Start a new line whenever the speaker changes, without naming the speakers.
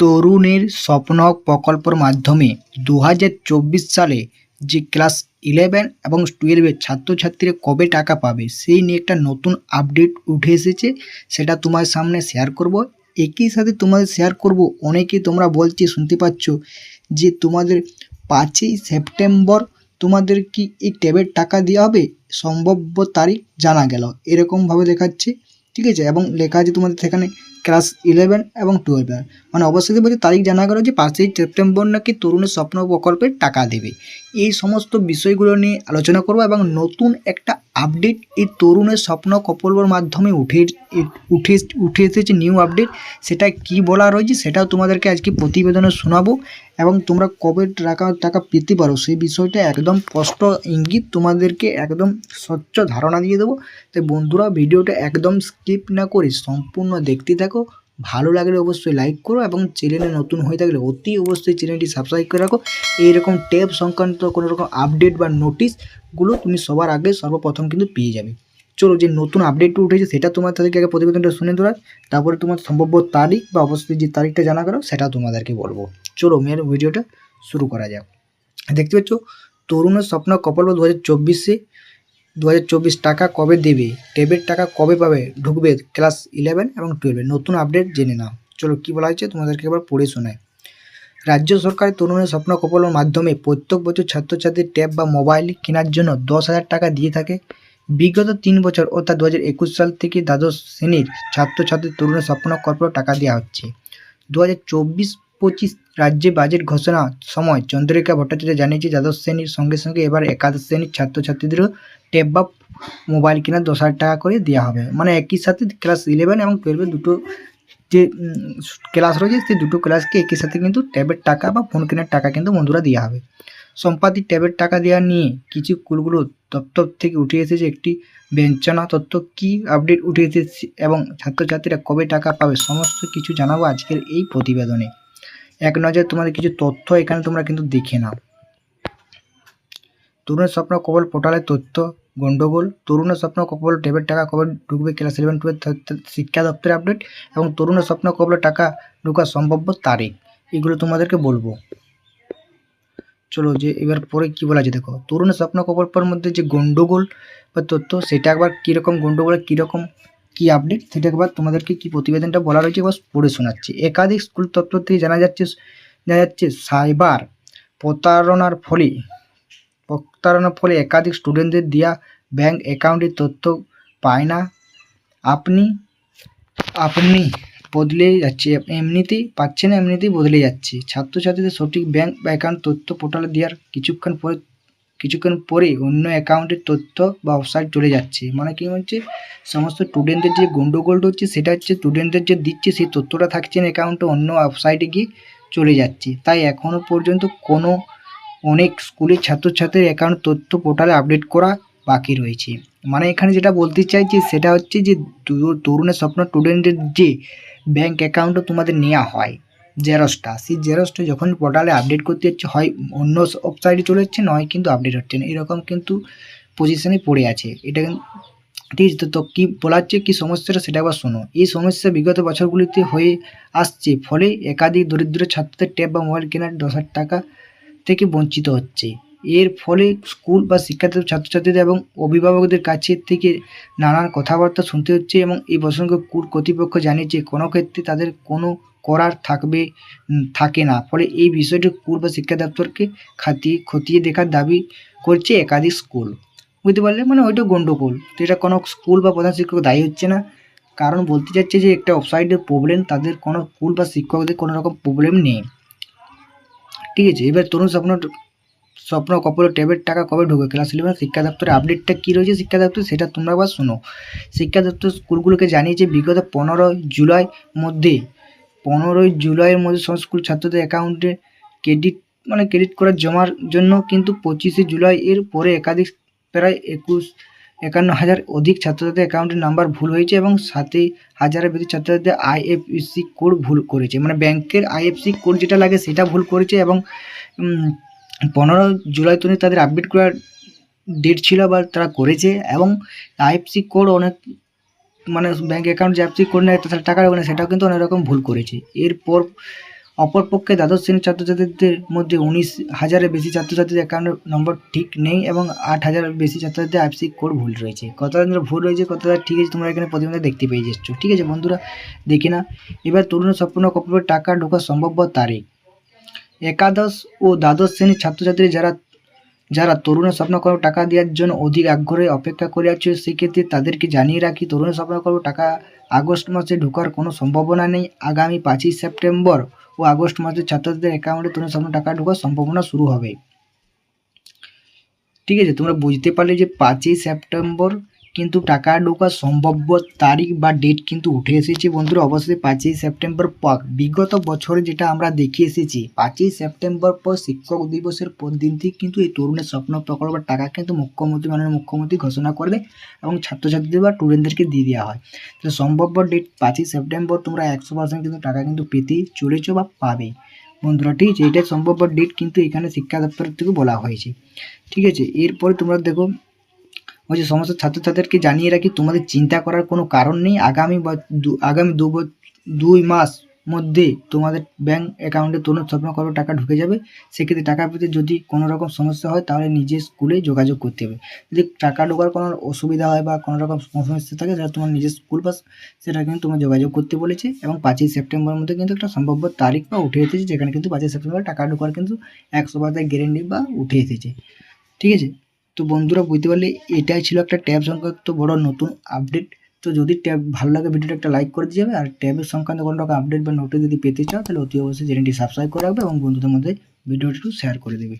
তরুণের স্বপ্ন প্রকল্পের মাধ্যমে দু হাজার চব্বিশ সালে যে ক্লাস ইলেভেন এবং টুয়েলভের ছাত্রছাত্রীরা কবে টাকা পাবে, সেই নিয়ে একটা নতুন আপডেট উঠে এসেছে, সেটা তোমার সামনে শেয়ার করব। একই সাথে তোমাদের শেয়ার করব, অনেকেই তোমরা বলছে, শুনতে পাচ্ছ যে তোমাদের পাঁচই সেপ্টেম্বর তোমাদের কি এই ট্যাবের টাকা দেওয়া হবে? সম্ভাব্য তারিখ জানা গেল, এরকমভাবে দেখাচ্ছে। ঠিক আছে? এবং লেখা আছে তোমাদের সেখানে ক্লাস ইলেভেন এবং টুয়েলভের মানে অবশ্যই বলছে, তারিখ জানা গেল যে পাঁচই সেপ্টেম্বর নাকি তরুণের স্বপ্ন প্রকল্পের টাকা দেবে। এই সমস্ত বিষয়গুলো নিয়ে আলোচনা করব এবং নতুন একটা আপডেট এই তরুণের স্বপ্ন প্রকল্পের মাধ্যমে উঠে উঠে উঠে এসেছে নিউ আপডেট সেটা কি বলা রয়েছে সেটাও তোমাদেরকে আজকে প্রতিবেদনে শোনাবো এবং তোমরা কবে টাকা টাকা পেতে পারো সেই বিষয়টা একদম স্পষ্ট ইঙ্গিত তোমাদেরকে একদম স্বচ্ছ ধারণা দিয়ে দেবো। তাই বন্ধুরা, ভিডিওটা একদম স্কিপ না করে সম্পূর্ণ দেখতে থাকো। ভালো লাগলে অবশ্যই লাইক করো এবং চ্যানেলে নতুন হয়ে থাকলে অতি অবশ্যই চ্যানেলটি সাবস্ক্রাইব করে রাখো। এইরকম ট্যাব সংক্রান্ত কোনো রকম আপডেট বা নোটিশগুলো তুমি সবার আগে সর্বপ্রথম কিন্তু পেয়ে যাবে। চলো যে নতুন আপডেটটা উঠেছে সেটা তোমার তাদেরকে আগে প্রতিবেদনটা শুনে দেওয়ার তারপরে তোমার সম্ভাব্য তারিখ বা অবশ্যই যে তারিখটা জানা করো, সেটা তোমাদেরকে বলব। চলো মেয়ের ভিডিওটা শুরু করা যাক। দেখতে পাচ্ছ, তরুণের স্বপ্ন কপাল দু হাজার চব্বিশে দু হাজার চব্বিশ টাকা কবে দেবে? ট্যাবের টাকা কবে পাবে? ঢুকবে ক্লাস ইলেভেন এবং টুয়েলভে নতুন আপডেট জেনে নাও। চলো কী বলা হয়েছে তোমাদেরকে এবার পড়ে শোনায় রাজ্য সরকার তরুণের স্বপ্ন কপলের মাধ্যমে প্রত্যেক বছর ছাত্রছাত্রীর ট্যাব বা মোবাইল কেনার জন্য দশ হাজার টাকা দিয়ে থাকে। বিগত তিন বছর অর্থাৎ দু হাজার একুশ সাল থেকে দ্বাদশ শ্রেণির ছাত্রছাত্রী তরুণের স্বপ্ন কল্প টাকা দেওয়া হচ্ছে। দু হাজার চব্বিশ পঁচিশ রাজ্যে বাজেট ঘোষণা সময় চন্দ্রিকা ভট্টাচার্য জানিয়েছে, দ্বাদশ শ্রেণির সঙ্গে সঙ্গে এবার একাদশ শ্রেণির ছাত্রছাত্রীদেরও ট্যাব বা মোবাইল কেনার দশ হাজার টাকা করে দেওয়া হবে। মানে একই সাথে ক্লাস ইলেভেন এবং টুয়েলভে দুটো যে ক্লাস রয়েছে, সেই দুটো ক্লাসকে একই সাথে কিন্তু ট্যাবের টাকা বা ফোন কেনার টাকা কিন্তু বন্ধুরা দেওয়া হবে। সম্পাদিত ট্যাবের টাকা দেওয়া নিয়ে কিছু কুলগুলো দপ্তর থেকে উঠে এসেছে একটি বেঞ্চনা তত্ত্ব। কী আপডেট উঠে এসেছে এবং ছাত্রছাত্রীরা কবে টাকা পাবে, সমস্ত কিছু জানাব আজকের এই প্রতিবেদনে। এক নজর তোমাদের কিছু তথ্য এখানে তোমরা কিন্তু দেখে নাও। তরুণের স্বপ্ন কবল পোর্টালের তথ্য, গন্ডগোল তরুণের স্বপ্ন কবল ট্যাবের টাকা কবে ঢুকবে ক্লাস ইলেভেন টুয়েলভ শিক্ষা দপ্তরের আপডেট এবং তরুণের স্বপ্ন কবল টাকা ঢোকার সম্ভাব্য তারিখ, এগুলো তোমাদেরকে বলব। চলো যে এবার পরে কি বলা আছে দেখো তরুণের স্বপ্ন প্রকল্পের মধ্যে যে গন্ডগোল বা তথ্য, সেটা একবার কীরকম, গন্ডগোল কীরকম কি আপডেট সেটা একবার তোমাদেরকে কি প্রতিবেদনটা বলা রয়েছে এবার পড়ে শোনাচ্ছি। একাধিক স্কুল তত্ত্ব থেকে জানা যাচ্ছে জানা যাচ্ছে সাইবার প্রতারণার ফলে প্রতারণার ফলে একাধিক স্টুডেন্টদের দেওয়া ব্যাংক অ্যাকাউন্টের তথ্য পায় না। আপনি আপনি বদলে যাচ্ছে, এমনিতেই পাচ্ছে না, এমনিতেই বদলে যাচ্ছে। ছাত্রছাত্রীদের সঠিক ব্যাংক বা অ্যাকাউন্ট তথ্য পোর্টালে দেওয়ার কিছুক্ষণ পরে কিছুক্ষণ পরে অন্য অ্যাকাউন্টের তথ্য বা ওয়েবসাইট চলে যাচ্ছে। মানে কি হচ্ছে? সমস্ত স্টুডেন্টদের যে গন্ডগোলটা হচ্ছে, সেটা হচ্ছে স্টুডেন্টদের যে দিচ্ছে, সেই তথ্যটা থাকছে না অ্যাকাউন্টে অন্য ওয়েবসাইটে গিয়ে চলে যাচ্ছে। তাই এখনও পর্যন্ত কোনো অনেক স্কুলের ছাত্রছাত্রীর অ্যাকাউন্ট তথ্য পোর্টালে আপডেট করা বাকি রয়েছে। মানে এখানে যেটা বলতে চাইছি, সেটা হচ্ছে যে তরুণের স্বপ্ন স্টুডেন্টের যে ব্যাংক অ্যাকাউন্টও তোমাদের নেওয়া হয় জেরক্সটা। সেই জেরক্সটা যখন পোর্টালে আপডেট করতে হচ্ছে, হয় অন্য ওয়েবসাইটে চলে যাচ্ছে, নয় কিন্তু আপডেট হচ্ছে না। এরকম কিন্তু পজিশনে পড়ে আছে। এটা ঠিক আছে, তো কী বলা হচ্ছে, কী সমস্যাটা সেটা আবার শোনো। এই সমস্যা বিগত বছরগুলিতে হয়ে আসছে, ফলে একাধিক দরিদ্র ছাত্রদের ট্যাব বা মোবাইল কেনার দশ টাকা থেকে বঞ্চিত হচ্ছে। এর ফলে স্কুল বা শিক্ষার্থী, ছাত্রছাত্রীদের এবং অভিভাবকদের কাছে থেকে নানান কথাবার্তা শুনতে হচ্ছে এবং এই প্রসঙ্গে কুর কর্তৃপক্ষ জানিয়েছে, কোনো ক্ষেত্রে তাদের কোনো করার থাকবে থাকে না। ফলে এই বিষয়টি স্কুল বা শিক্ষা দপ্তরকে খাতিয়ে, খতিয়ে দেখার দাবি করছে একাধিক স্কুল। বুঝতে পারলে? মানে ওইটা গণ্ডগোল। তো এটা কোনো স্কুল বা প্রধান শিক্ষক দায়ী হচ্ছে না। কারণ বলতে চাচ্ছে যে একটা ওয়েবসাইটের প্রবলেম তাদের কোনো স্কুল বা শিক্ষকদের কোনো রকম প্রবলেম নেই। ঠিক আছে? এবার তরুণ স্বপ্ন স্বপ্ন কপল ট্যাবের টাকা কবে ঢুকবে? ক্লাস ইলেভেন শিক্ষা দপ্তরের আপডেটটা কী রয়েছে শিক্ষা দপ্তর সেটা তোমরা আবার শোনো। শিক্ষা দপ্তর স্কুলগুলোকে জানিয়েছে বিগত পনেরোই জুলাই মধ্যে, পনেরোই জুলাইয়ের মধ্যে সব স্কুল ছাত্রদের অ্যাকাউন্টে ক্রেডিট মানে ক্রেডিট করার জমার জন্য কিন্তু পঁচিশে জুলাই এর পরে একাধিক, প্রায় একুশ, একান্ন হাজার অধিক ছাত্রছাত্রীর অ্যাকাউন্টের নাম্বার ভুল হয়েছে এবং সাথে হাজারের বেশি ছাত্রছাত্রীদের আইএফএসসি কোড ভুল করেছে। মানে ব্যাংকের আইএফসি কোড যেটা লাগে সেটা ভুল করেছে এবং পনেরো জুলাই তুমি তাদের আপডেট করার ডেট ছিল বা তারা করেছে এবং আইএফসি কোড অনেক মানে ব্যাঙ্ক অ্যাকাউন্ট যে আইএফসি কোড নেয় তাছাড়া টাকা রাখবে না, সেটাও কিন্তু অনেক রকম ভুল করেছে। এরপর অপরপক্ষে দ্বাদশ শ্রেণির ছাত্রছাত্রীদের মধ্যে উনিশ হাজারের বেশি ছাত্রছাত্রীদের অ্যাকাউন্টের নম্বর ঠিক নেই এবং আট হাজারের বেশি ছাত্রছাত্রীদের আইএফসি কোড ভুল রয়েছে। কতটা ভুল রয়েছে কতটা ঠিক আছে, তোমরা এখানে প্রতিবেদনে দেখতে পেয়ে যাচ্ছ। ঠিক আছে বন্ধুরা, দেখি না এবার তরুণ সম্পূর্ণ কল্পের টাকা ঢোকার সম্ভাব্য তারিখ। একাদশ ও দ্বাদশ শ্রেণির ছাত্রছাত্রী যারা যারা তরুণের স্বপ্নকল্প টাকা দেওয়ার জন্য অধিক আগ্রহে অপেক্ষা করে আছে, সেক্ষেত্রে তাদেরকে জানিয়ে রাখি, তরুণের স্বপ্নকল্প টাকা আগস্ট মাসে ঢোকার কোনো সম্ভাবনা নেই। আগামী পাঁচই সেপ্টেম্বর ও আগস্ট মাসে ছাত্রছাত্রীদের অ্যাকাউন্টে তরুণ স্বপ্ন টাকা ঢোকার সম্ভাবনা শুরু হবে। ঠিক আছে, তোমরা বুঝতে পারলে যে পাঁচই সেপ্টেম্বর কিন্তু টাকা ঢোকার সম্ভাব্য তারিখ বা ডেট কিন্তু উঠে এসেছে বন্ধুরা। অবশ্যই পাঁচই সেপ্টেম্বর পর বিগত বছরে যেটা আমরা দেখে এসেছি, পাঁচই সেপ্টেম্বর পর শিক্ষক দিবসের পর দিন থেকে কিন্তু এই তরুণের স্বপ্ন প্রকল্পের টাকা কিন্তু মুখ্যমন্ত্রী মাননীয় মুখ্যমন্ত্রী ঘোষণা করবে এবং ছাত্রছাত্রীদের বা স্টুডেন্টদেরকে দিয়ে দেওয়া হয়। তো সম্ভাব্য ডেট পাঁচই সেপ্টেম্বর তোমরা একশো পার্সেন্ট কিন্তু টাকা কিন্তু পেতেই চলেছো বা পাবে। বন্ধুরা, ঠিক আছে এটাই সম্ভাব্য ডেট কিন্তু এখানে শিক্ষা দপ্তরের থেকে বলা হয়েছে। ঠিক আছে, এরপরে তোমরা দেখো যে সমস্ত ছাত্রছাত্রীদেরকে জানিয়ে রাখি, তোমাদের চিন্তা করার কোনো কারণ নেই। আগামী আগামী দু দুই মাস মধ্যে তোমাদের ব্যাংক অ্যাকাউন্টে তরুণ স্বপ্ন করো, টাকা ঢুকে যাবে। সেক্ষেত্রে টাকা পেতে যদি কোনো রকম সমস্যা হয়, তাহলে নিজে স্কুলে যোগাযোগ করতে হবে। যদি টাকা ঢোকার কোনো অসুবিধা হয় বা কোনো রকম সমস্যা থাকে, তাহলে তোমার নিজের স্কুল বা সেটা কিন্তু তোমার যোগাযোগ করতে বলেছে। এবং পাঁচই সেপ্টেম্বরের মধ্যে কিন্তু একটা সম্ভাব্য তারিখ বা উঠে এসেছে, যেখানে কিন্তু পাঁচই সেপ্টেম্বর টাকা ঢোকার কিন্তু একশো পার্সেন্ট গ্যারেন্টি বা উঠে এসেছে। ঠিক আছে? তো বন্ধুরা বুঝতে পারলে এটাই ছিল একটা ট্যাব সংক্রান্ত বড় নতুন আপডেট তো যদি ট্যাব ভালো লাগে ভিডিওটা একটা লাইক করে দিয়ে যাবে আর ট্যাবের সংক্রান্ত কোনো রকম আপডেট বা নোটিস যদি পেতে চাও, তাহলে অতি অবশ্যই চ্যানেলটি সাবস্ক্রাইব করে রাখবে এবং বন্ধুদের মধ্যে ভিডিওটি শেয়ার করে দেবে।